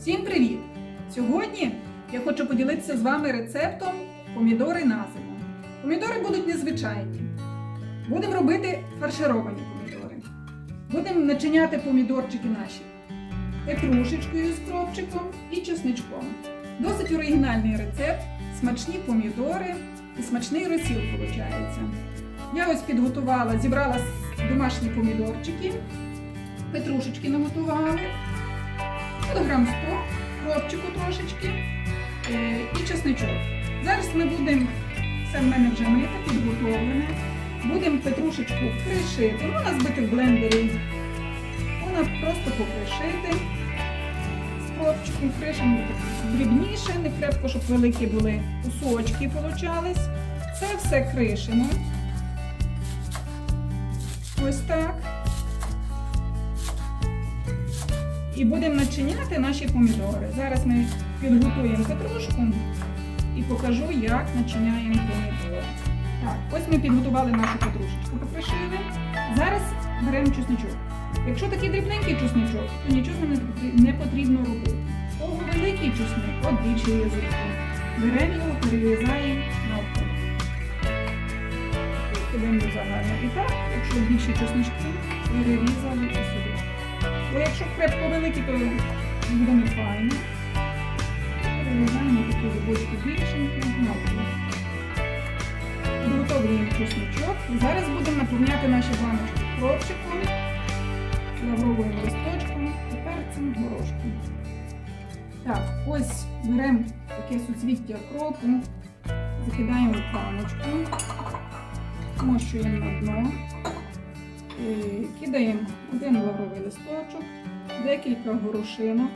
Всім привіт! Сьогодні я хочу поділитися з вами рецептом помідори на зиму. Помідори будуть незвичайні. Будемо робити фаршировані помідори. Будемо начиняти помідорчики наші петрушечкою з кропчиком і чесничком. Досить оригінальний рецепт, смачні помідори і смачний розсіл виходить. Я ось підготувала, зібрала домашні помідорчики, петрушечки наготували, кілограм 100, кропчику трошечки е, і чесничок. Зараз ми будемо, це в мене вже мите, підготовлене, будемо петрушечку кришити, можна збити в блендері, можна просто покришити. З кропчиком кришимо дрібніше, не крепко, щоб великі були кусочки получались. Це все кришимо. Ось так. І будемо начиняти наші помідори. Зараз ми підготуємо петрушку і покажу, як начиняємо помідори. Так, ось ми підготували нашу петрушечку, покришили. Зараз беремо чесничок. Якщо такий дрібненький чесничок, то нічого не потрібно- робити. Кого великий чесник, от більше язику. Беремо його, перерізаємо навпіл. Кидаємо загально. І так, якщо більші чеснички, перерізали і сюди. Бо якщо крепко великі, то буде не файно. Перерізаємо такі зубочки більшенькі, навпіл. Підготовлюємо чесничок. Зараз будемо наповняти наші баночки кропчиком, лавровим листочком і перцем горошком. Так, ось беремо таке суцвіття кропу, закидаємо в баночку, змощуємо на дно, кидаємо один лавровий листочок, декілька горошинок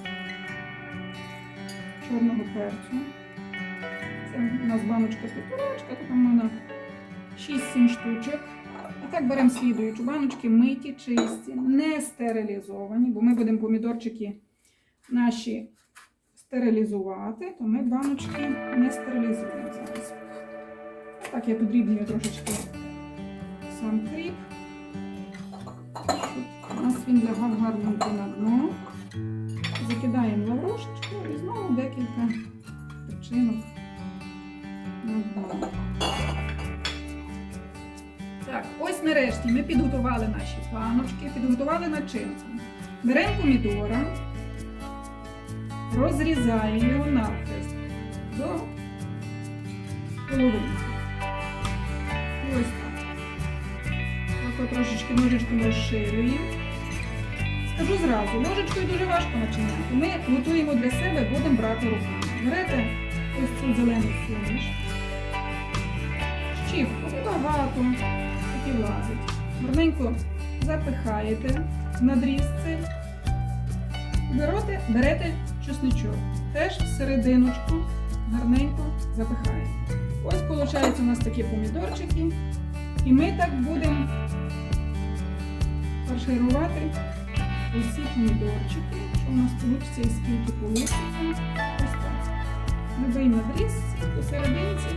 чорного перцю. Це у нас баночка півторачка, то там можна 6-7 штучок. А так беремо слідуючу баночки, миті, чисті, не стерилізовані, бо ми будемо помідорчики наші стерилізувати, то ми баночки не стерилізуємо зараз. Так, я подрібнюю трошечки сам кріп, у нас він лягав гарненько на дно. Закидаємо лаврушечку і знову декілька перчинок на дно. Так, ось нарешті ми підготували наші паночки, підготували начинку. Беремо помідора, розрізаємо його навхрест до половинки. Ось так. Так трошечки ножичком розширюємо. Скажу зразу, ложечкою дуже важко начиняти. Ми готуємо для себе, будемо брати руками. Берете ось цю зелену суміш. Щіпку, багато, такі влазить. Гарненько запихаєте в надрізці. Берете, берете чесничок. Теж всерединочку гарненько запихаєте. Ось виходить у нас такі помідорчики. І ми так будемо фарширувати усі помідорчики. Що у нас вийде і скільки вийде. Ось так. Любий надріз посерединці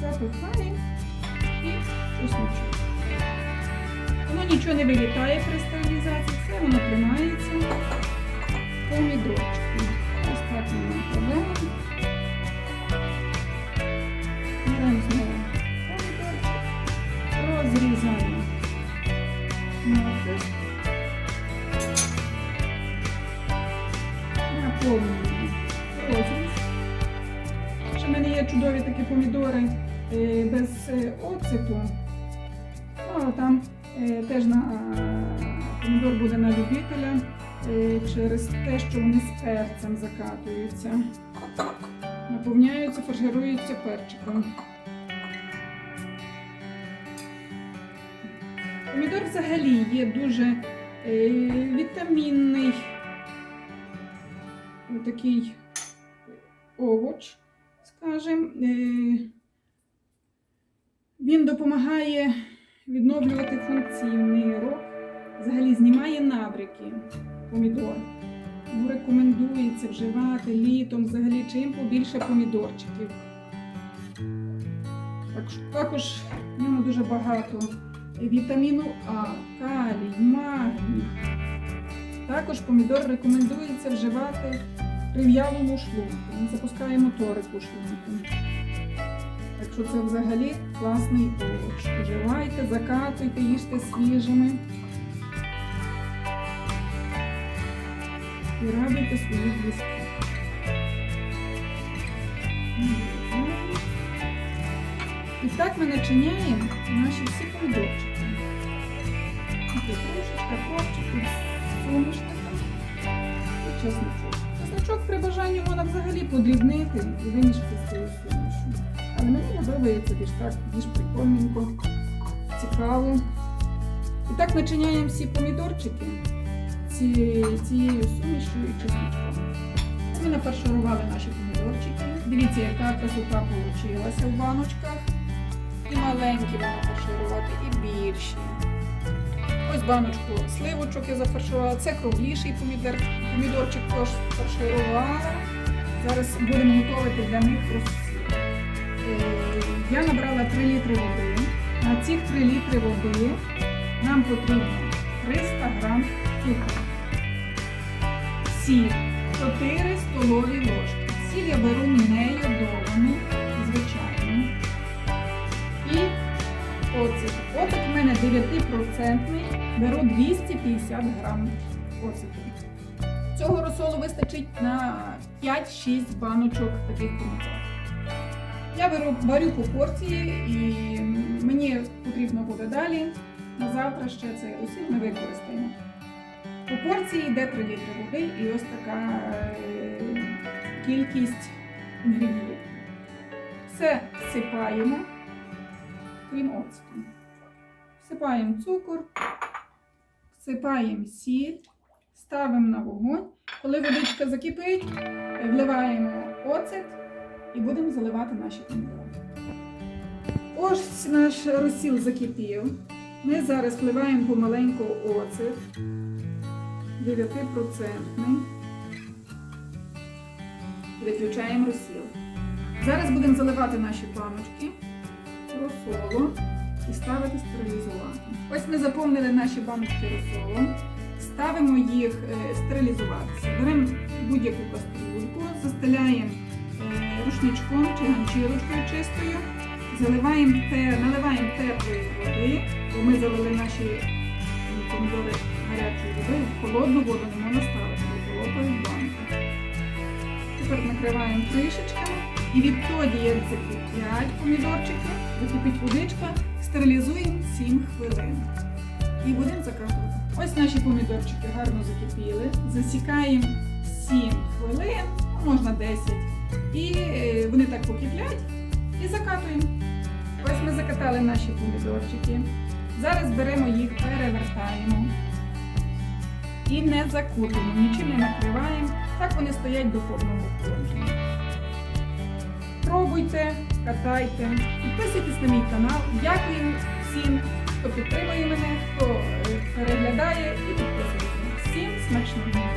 запихаємо і чесночок. Воно нічого не вилітає при стерилізації, все воно тримається. Помідорчики. Ось так ми накладаємо. Розрізаємо навпіл. Наповнюємо. Ще в мене є чудові такі помідори е, без е, оцету. Ну, там е, теж на помідор буде на любителя через те, що вони з перцем закатуються. Наповняються, фаршируються перчиком. Помідор взагалі є дуже е, вітамінний такий овоч, скажімо. Е, він допомагає відновлювати функції нирок, взагалі знімає набряки помідор. Тому рекомендується вживати літом взагалі чим побільше помідорчиків. Також в ньому дуже багато вітаміну А, калій, магній. Також помідор рекомендується вживати при в'ялому шлунку. Він запускає моторику шлунку. Так що це взагалі класний овоч. Вживайте, закатуйте, їжте свіжими. І радуйте своїх близьких. І так ми начиняємо наші всі помідорчики. Тут трошечка, копчики, сумішка і чесночок. Чесночок при бажанні можна взагалі подрібнити і вимішати з цією сумішу. Але мені подобається більш так, більш прикольненько, цікаво. І так начиняємо всі помідорчики цією, цією сумішю і чесночком. Ми нафарширували наші помідорчики. Дивіться, яка красота вийшла в баночках. І маленькі можна фарширувати, і більші. Ось баночку сливочок я зафарширувала. Це кругліший помідор. Помідорчик теж фарширувала. Зараз будемо готувати для них розсіл. Е, Я набрала 3 літри води. На цих 3 літри води нам потрібно 300 грам цукру. Сіль 4 столові ложки. Сіль я беру не йодовану, оцет. Оцет у мене 9%, беру 250 грам оцету. Цього розсолу вистачить на 5-6 баночок таких помідор. Я беру, варю по порції і мені потрібно буде далі. На завтра ще цей розсіл ми використаємо. По порції йде 3 літри води і ось така е, кількість інгредієнтів. Все всипаємо, крім оцту. Всипаємо цукор, всипаємо сіль, ставимо на вогонь. Коли водичка закипить, вливаємо оцет і будемо заливати наші помідори. Ось наш розсіл закипів. Ми зараз вливаємо помаленьку оцет. 9%. Виключаємо розсіл. Зараз будемо заливати наші баночки розсолом і ставити стерилізувати. Ось ми заповнили наші баночки розсолом. Ставимо їх е, стерилізуватися. Беремо будь-яку кастрюльку, застеляємо е, рушничком чи ганчірочкою чистою, заливаємо те, наливаємо теплої води, бо ми залили наші помідори гарячою водою. Холодну воду не можна ставити, бо холодної банки. Тепер накриваємо кришечками і відтоді, як закипять помідорчики, закипить водичка, стерилізуємо 7 хвилин. І будемо закатувати. Ось наші помідорчики гарно закипіли. Засікаємо 7 хвилин, а можна 10. І е, вони так покиплять і закатуємо. Ось ми закатали наші помідорчики. Зараз беремо їх, перевертаємо і не закутуємо, нічим не накриваємо. Так вони стоять до повного охолодження. Пробуйте, катайте, підписуйтесь на мій канал. Дякую всім, хто підтримує мене, хто е, переглядає і підписується. Всім смачного!